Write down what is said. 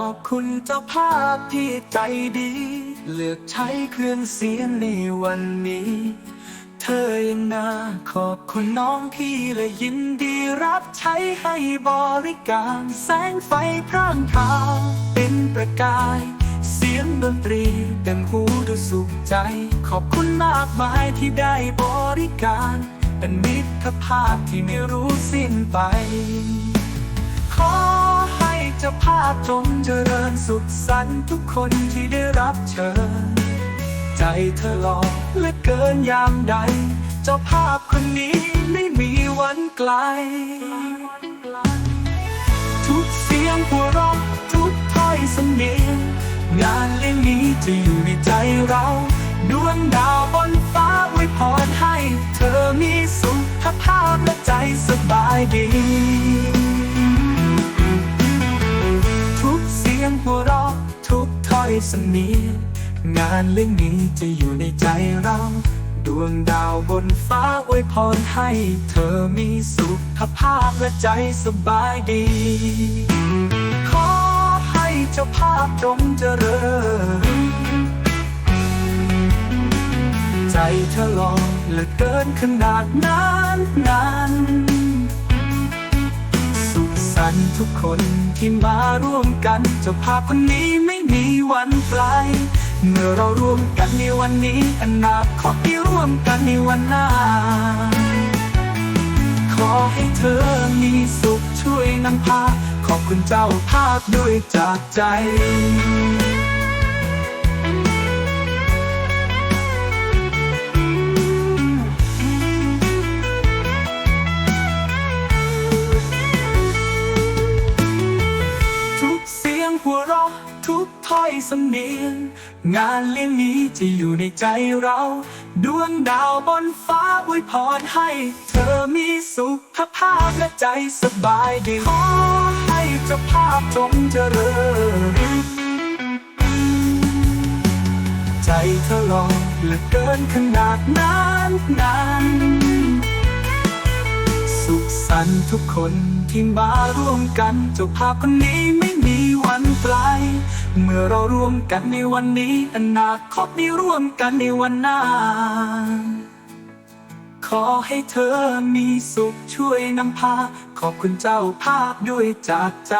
อบคุณเจ้าภาพที่ใจดี เลือกใช้เครื่องเสียงในวันนี้ เธอยังน่าขอบคุณน้องพี่และยินดีรับใช้ให้บริการ แสงไฟพร่างพราวเป็นประกาย เสียงดนตรีเต็มหูดูสุขใจ ขอบคุณมากมายที่ได้บริการ เป็นมิตรภาพที่ไม่รู้สิ้นไปาพจงเจริญสุขสันต์ทุกคนที่ได้รับเชิญ ใจเธอหล่อเลือเกินยามใด เจ้าภาพคนนี้ไม่มีวันไกล ทุกเสียงหัวเราะทุกถ้อยสำเนียงงานเลี้ยงนี้จะอยู่ในใจเราดวงดาวบนฟ้าอวยพรให้ เธอมีสุขภาพและใจสบายดี อยสนีงานเรื่องนี้จะอยู่ในใจเรา ดวงดาวบนฟ้าอวยพรให้ เธอมีสุขภาพและใจสบายดี ขอให้เจ้าภาพจงเจริญ ใจเธอหลองเหลือเกินขนาดนั้นนั้นสุขสันต์ทุกคนที่มาร่วมกันเจ้าภาพคนนี้ไม่ มีวันไกลเมื่อเราร่วมกันในวันนี้อนาคตที่ร่วมกันในวันหน้า ขอให้เธอมีสุขช่วยนำพา ขอบคุณเจ้าภาพด้วยจากใจ หัวเราะทุกถ้อยสำเนียง งานเลี้ยงนี้จะอยู่ในใจเรา ดวงดาวบนฟ้าอวยพรให้ เธอมีสุขภาพและใจสบายดีขอให้เจ้าภาพจงเจริญใจเธอหลอเหลือเกินขนาดนั้นนั้นันทุกคนที่มาร่วมกันเจ้าภาพคนนี้ไม่มีวันไกลเมื่อเราร่วมกันในวันนี้อนาคตนี้ร่วมกันในวันหน้า ขอให้เธอมีสุขช่วยนำพา ขอบคุณเจ้าภาพด้วยจากใจ